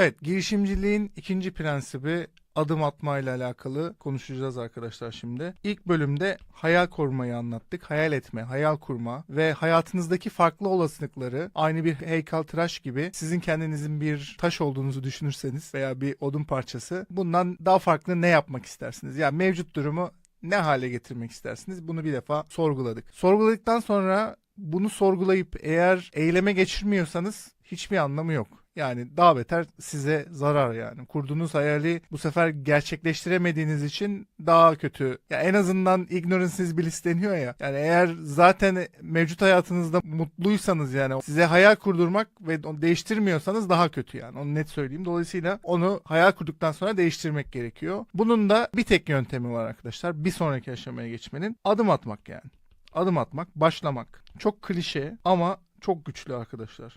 Evet, girişimciliğin ikinci prensibi adım atma ile alakalı konuşacağız arkadaşlar şimdi. İlk bölümde hayal kurmayı anlattık. Hayal etme, hayal kurma ve hayatınızdaki farklı olasılıkları aynı bir heykeltıraş gibi sizin kendinizin bir taş olduğunuzu düşünürseniz veya bir odun parçası bundan daha farklı ne yapmak istersiniz? Yani mevcut durumu ne hale getirmek istersiniz? Bunu bir defa sorguladık. Sorguladıktan sonra bunu sorgulayıp eğer eyleme geçirmiyorsanız hiçbir anlamı yok. Yani daha beter size zarar yani. Kurduğunuz hayali bu sefer gerçekleştiremediğiniz için daha kötü. Ya en azından ignorance is bliss deniyor ya. Yani eğer zaten mevcut hayatınızda mutluysanız yani size hayal kurdurmak ve onu değiştirmiyorsanız daha kötü yani. Onu net söyleyeyim. Dolayısıyla onu hayal kurduktan sonra değiştirmek gerekiyor. Bunun da bir tek yöntemi var arkadaşlar. Bir sonraki aşamaya geçmenin adım atmak yani. Adım atmak, başlamak. Çok klişe ama çok güçlü arkadaşlar.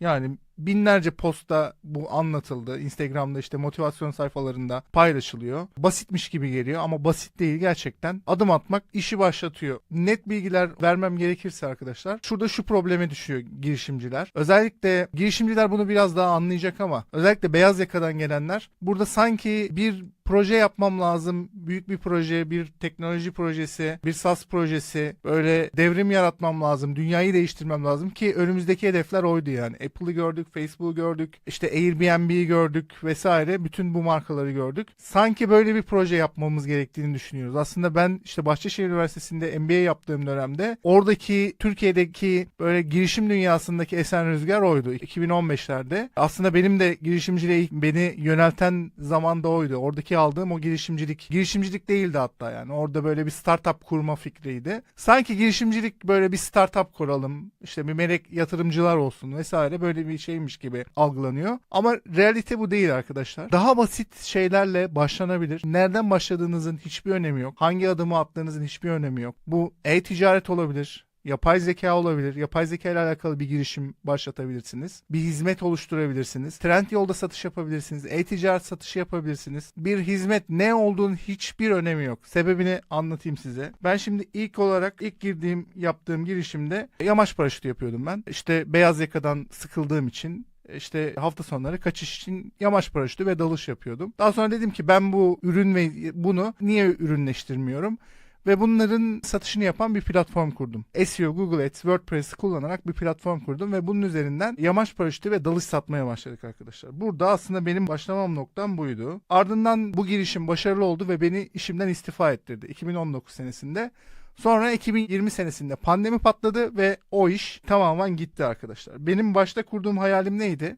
Yani binlerce posta bu anlatıldı. Instagram'da işte motivasyon sayfalarında paylaşılıyor. Basitmiş gibi geliyor ama basit değil gerçekten. Adım atmak işi başlatıyor. Net bilgiler vermem gerekirse arkadaşlar. Şurada şu probleme düşüyor girişimciler. Özellikle girişimciler bunu biraz daha anlayacak ama özellikle beyaz yakadan gelenler burada sanki bir proje yapmam lazım. Büyük bir proje, bir teknoloji projesi, bir SaaS projesi. Böyle devrim yaratmam lazım. Dünyayı değiştirmem lazım ki önümüzdeki hedefler oydu yani. Apple'ı gördük, Facebook'u gördük, işte Airbnb'yi gördük vesaire. Bütün bu markaları gördük. Sanki böyle bir proje yapmamız gerektiğini düşünüyoruz. Aslında ben işte Bahçeşehir Üniversitesi'nde MBA yaptığım dönemde oradaki Türkiye'deki böyle girişim dünyasındaki esen rüzgar oydu. 2015'lerde. Aslında benim de girişimciliğe beni yönelten zaman da oydu. Oradaki aldığım o girişimcilik. Girişimcilik değildi hatta yani. Orada böyle bir startup kurma fikriydi. Sanki girişimcilik böyle bir startup kuralım. işte bir melek yatırımcılar olsun vesaire böyle bir şeymiş gibi algılanıyor. Ama realite bu değil arkadaşlar. Daha basit şeylerle başlanabilir. Nereden başladığınızın hiçbir önemi yok. Hangi adımı attığınızın hiçbir önemi yok. Bu e-ticaret olabilir. Yapay zeka olabilir. Yapay zeka ile alakalı bir girişim başlatabilirsiniz. Bir hizmet oluşturabilirsiniz. Trend yolda satış yapabilirsiniz. E-ticaret satışı yapabilirsiniz. Bir hizmet ne olduğunun hiçbir önemi yok. Sebebini anlatayım size. Ben şimdi ilk olarak ilk girdiğim yaptığım girişimde yamaç paraşütü yapıyordum ben. İşte beyaz yakadan sıkıldığım için işte hafta sonları kaçış için yamaç paraşütü ve dalış yapıyordum. Daha sonra dedim ki ben bu ürün ve bunu niye ürünleştirmiyorum? Ve bunların satışını yapan bir platform kurdum. SEO, Google Ads, WordPress kullanarak bir platform kurdum ve bunun üzerinden yamaç paraşütü ve dalış satmaya başladık arkadaşlar. Burada aslında benim başlamam noktam buydu. Ardından bu girişim başarılı oldu ve beni işimden istifa ettirdi 2019 senesinde. Sonra 2020 senesinde pandemi patladı ve o iş tamamen gitti arkadaşlar. Benim başta kurduğum hayalim neydi?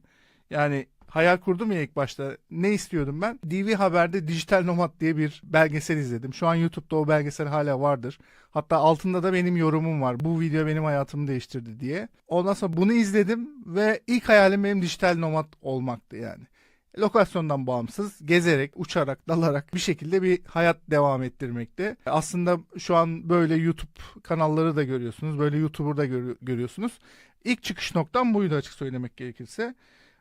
Yani hayal kurdum ya ilk başta. Ne istiyordum ben? DV Haber'de Dijital Nomad diye bir belgesel izledim. Şu an YouTube'da o belgesel hala vardır. Hatta altında da benim yorumum var. Bu video benim hayatımı değiştirdi diye. Ondan sonra bunu izledim ve ilk hayalim benim dijital nomad olmaktı yani. Lokasyondan bağımsız, gezerek, uçarak, dalarak bir şekilde bir hayat devam ettirmekte. Aslında şu an böyle YouTube kanalları da görüyorsunuz. Böyle YouTuber da gör- görüyorsunuz. İlk çıkış noktam buydu açık söylemek gerekirse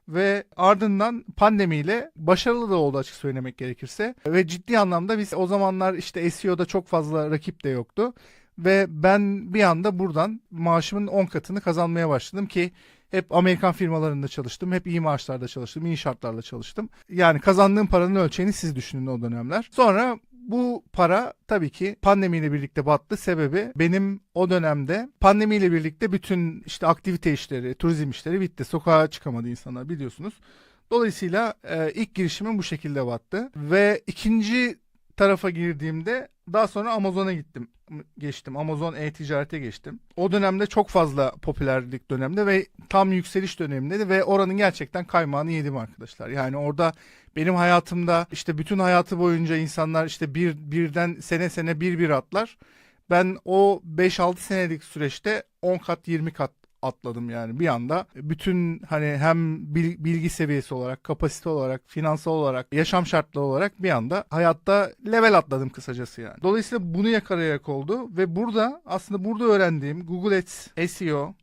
ve ardından pandemiyle başarılı da oldu açık söylemek gerekirse ve ciddi anlamda biz o zamanlar işte SEO'da çok fazla rakip de yoktu ve ben bir anda buradan maaşımın 10 katını kazanmaya başladım ki hep Amerikan firmalarında çalıştım. Hep iyi maaşlarda çalıştım. iyi şartlarla çalıştım. Yani kazandığım paranın ölçeğini siz düşünün o dönemler. Sonra bu para tabii ki pandemiyle birlikte battı. Sebebi benim o dönemde pandemiyle birlikte bütün işte aktivite işleri, turizm işleri bitti. Sokağa çıkamadı insanlar biliyorsunuz. Dolayısıyla e, ilk girişimim bu şekilde battı. Ve ikinci tarafa girdiğimde daha sonra Amazon'a gittim. Geçtim. Amazon e-ticarete geçtim. O dönemde çok fazla popülerlik dönemde ve tam yükseliş dönemindeydi ve oranın gerçekten kaymağını yedim arkadaşlar. Yani orada benim hayatımda işte bütün hayatı boyunca insanlar işte bir birden sene sene bir bir atlar. Ben o 5-6 senelik süreçte 10 kat 20 kat atladım yani bir anda. Bütün hani hem bil- bilgi seviyesi olarak, kapasite olarak, finansal olarak, yaşam şartları olarak bir anda hayatta level atladım kısacası yani. Dolayısıyla bunu yakalayarak oldu ve burada aslında burada öğrendiğim Google Ads, SEO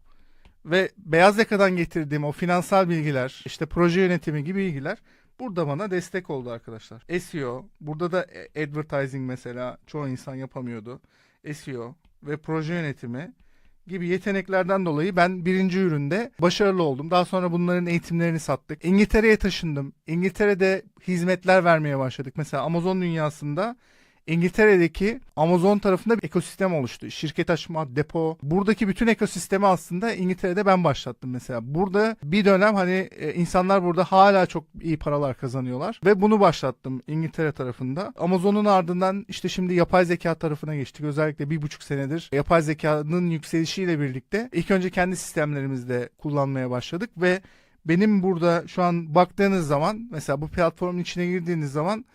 ve beyaz yakadan getirdiğim o finansal bilgiler, işte proje yönetimi gibi bilgiler burada bana destek oldu arkadaşlar. SEO, burada da advertising mesela çoğu insan yapamıyordu. SEO ve proje yönetimi gibi yeteneklerden dolayı ben birinci üründe başarılı oldum. Daha sonra bunların eğitimlerini sattık. İngiltere'ye taşındım. İngiltere'de hizmetler vermeye başladık. Mesela Amazon dünyasında İngiltere'deki Amazon tarafında bir ekosistem oluştu. Şirket açma, depo. Buradaki bütün ekosistemi aslında İngiltere'de ben başlattım mesela. Burada bir dönem hani e, insanlar burada hala çok iyi paralar kazanıyorlar. Ve bunu başlattım İngiltere tarafında. Amazon'un ardından işte şimdi yapay zeka tarafına geçtik. Özellikle bir buçuk senedir yapay zekanın yükselişiyle birlikte ilk önce kendi sistemlerimizde kullanmaya başladık ve benim burada şu an baktığınız zaman mesela bu platformun içine girdiğiniz zaman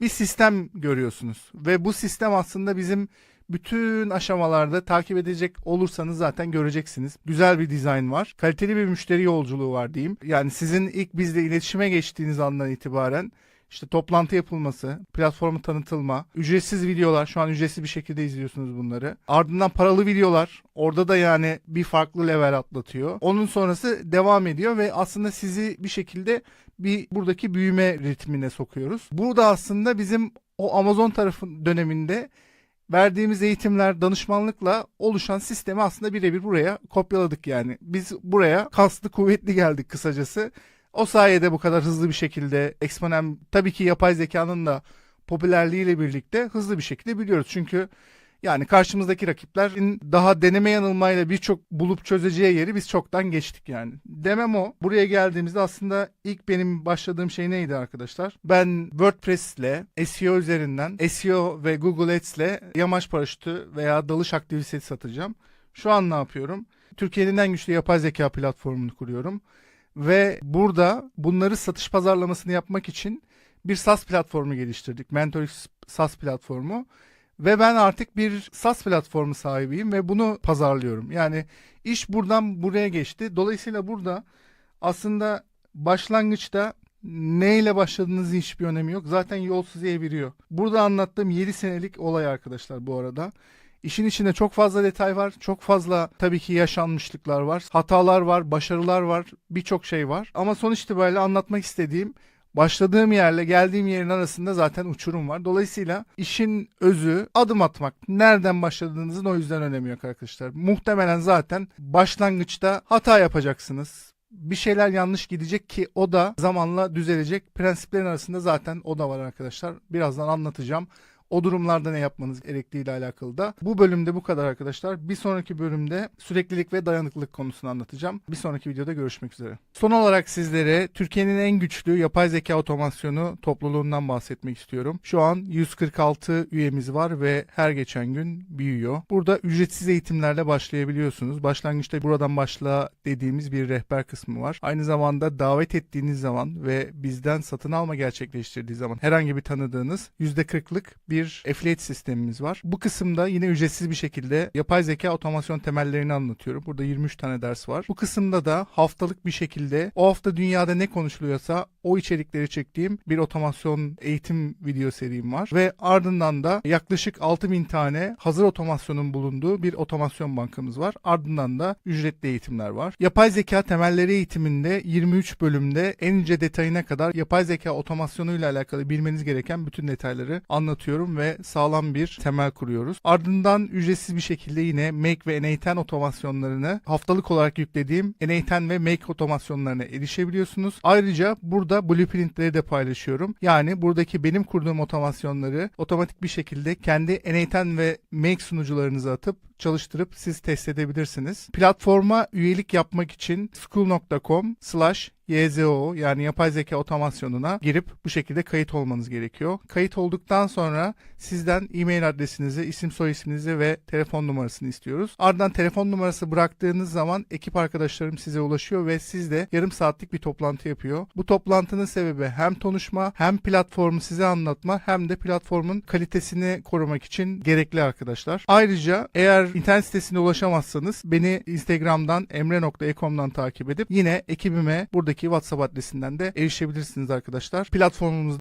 bir sistem görüyorsunuz. Ve bu sistem aslında bizim bütün aşamalarda takip edecek olursanız zaten göreceksiniz. Güzel bir dizayn var. Kaliteli bir müşteri yolculuğu var diyeyim. Yani sizin ilk bizle iletişime geçtiğiniz andan itibaren işte toplantı yapılması, platformu tanıtılma, ücretsiz videolar, şu an ücretsiz bir şekilde izliyorsunuz bunları. Ardından paralı videolar, orada da yani bir farklı level atlatıyor. Onun sonrası devam ediyor ve aslında sizi bir şekilde bir buradaki büyüme ritmine sokuyoruz. Burada aslında bizim o Amazon tarafın döneminde verdiğimiz eğitimler, danışmanlıkla oluşan sistemi aslında birebir buraya kopyaladık yani. Biz buraya kaslı kuvvetli geldik kısacası. O sayede bu kadar hızlı bir şekilde eksponen tabii ki yapay zekanın da popülerliğiyle birlikte hızlı bir şekilde biliyoruz. Çünkü yani karşımızdaki rakiplerin daha deneme yanılmayla birçok bulup çözeceği yeri biz çoktan geçtik yani. Demem o. Buraya geldiğimizde aslında ilk benim başladığım şey neydi arkadaşlar? Ben WordPress ile SEO üzerinden SEO ve Google Ads ile yamaç paraşütü veya dalış aktivitesi satacağım. Şu an ne yapıyorum? Türkiye'nin en güçlü yapay zeka platformunu kuruyorum. Ve burada bunları satış pazarlamasını yapmak için bir SaaS platformu geliştirdik. Mentorix SaaS platformu. Ve ben artık bir SaaS platformu sahibiyim ve bunu pazarlıyorum. Yani iş buradan buraya geçti. Dolayısıyla burada aslında başlangıçta neyle başladığınızın hiçbir önemi yok. Zaten yol sizi eviriyor. Burada anlattığım 7 senelik olay arkadaşlar bu arada. İşin içinde çok fazla detay var. Çok fazla tabii ki yaşanmışlıklar var. Hatalar var, başarılar var, birçok şey var. Ama sonuç itibariyle anlatmak istediğim başladığım yerle geldiğim yerin arasında zaten uçurum var. Dolayısıyla işin özü adım atmak. Nereden başladığınızın o yüzden önemi yok arkadaşlar. Muhtemelen zaten başlangıçta hata yapacaksınız. Bir şeyler yanlış gidecek ki o da zamanla düzelecek. Prensiplerin arasında zaten o da var arkadaşlar. Birazdan anlatacağım. O durumlarda ne yapmanız gerektiğiyle alakalı da. Bu bölümde bu kadar arkadaşlar. Bir sonraki bölümde süreklilik ve dayanıklılık konusunu anlatacağım. Bir sonraki videoda görüşmek üzere. Son olarak sizlere Türkiye'nin en güçlü yapay zeka otomasyonu topluluğundan bahsetmek istiyorum. Şu an 146 üyemiz var ve her geçen gün büyüyor. Burada ücretsiz eğitimlerle başlayabiliyorsunuz. Başlangıçta buradan başla dediğimiz bir rehber kısmı var. Aynı zamanda davet ettiğiniz zaman ve bizden satın alma gerçekleştirdiği zaman herhangi bir tanıdığınız %40'lık bir affiliate sistemimiz var. Bu kısımda yine ücretsiz bir şekilde yapay zeka otomasyon temellerini anlatıyorum. Burada 23 tane ders var. Bu kısımda da haftalık bir şekilde o hafta dünyada ne konuşuluyorsa o içerikleri çektiğim bir otomasyon eğitim video serim var. Ve ardından da yaklaşık 6000 tane hazır otomasyonun bulunduğu bir otomasyon bankamız var. Ardından da ücretli eğitimler var. Yapay zeka temelleri eğitiminde 23 bölümde en ince detayına kadar yapay zeka otomasyonuyla alakalı bilmeniz gereken bütün detayları anlatıyorum ve sağlam bir temel kuruyoruz. Ardından ücretsiz bir şekilde yine Make ve N8 otomasyonlarını haftalık olarak yüklediğim N8 ve Make otomasyonlarına erişebiliyorsunuz. Ayrıca burada blueprintleri de paylaşıyorum. Yani buradaki benim kurduğum otomasyonları otomatik bir şekilde kendi N8 ve Make sunucularınıza atıp çalıştırıp siz test edebilirsiniz. Platforma üyelik yapmak için school.com slash YZO yani yapay zeka otomasyonuna girip bu şekilde kayıt olmanız gerekiyor. Kayıt olduktan sonra sizden e-mail adresinizi, isim soy isminizi ve telefon numarasını istiyoruz. Ardından telefon numarası bıraktığınız zaman ekip arkadaşlarım size ulaşıyor ve sizde yarım saatlik bir toplantı yapıyor. Bu toplantının sebebi hem konuşma hem platformu size anlatma hem de platformun kalitesini korumak için gerekli arkadaşlar. Ayrıca eğer internet sitesine ulaşamazsanız beni Instagram'dan emre.ekom'dan takip edip yine ekibime buradaki WhatsApp adresinden de erişebilirsiniz arkadaşlar. Platformumuzda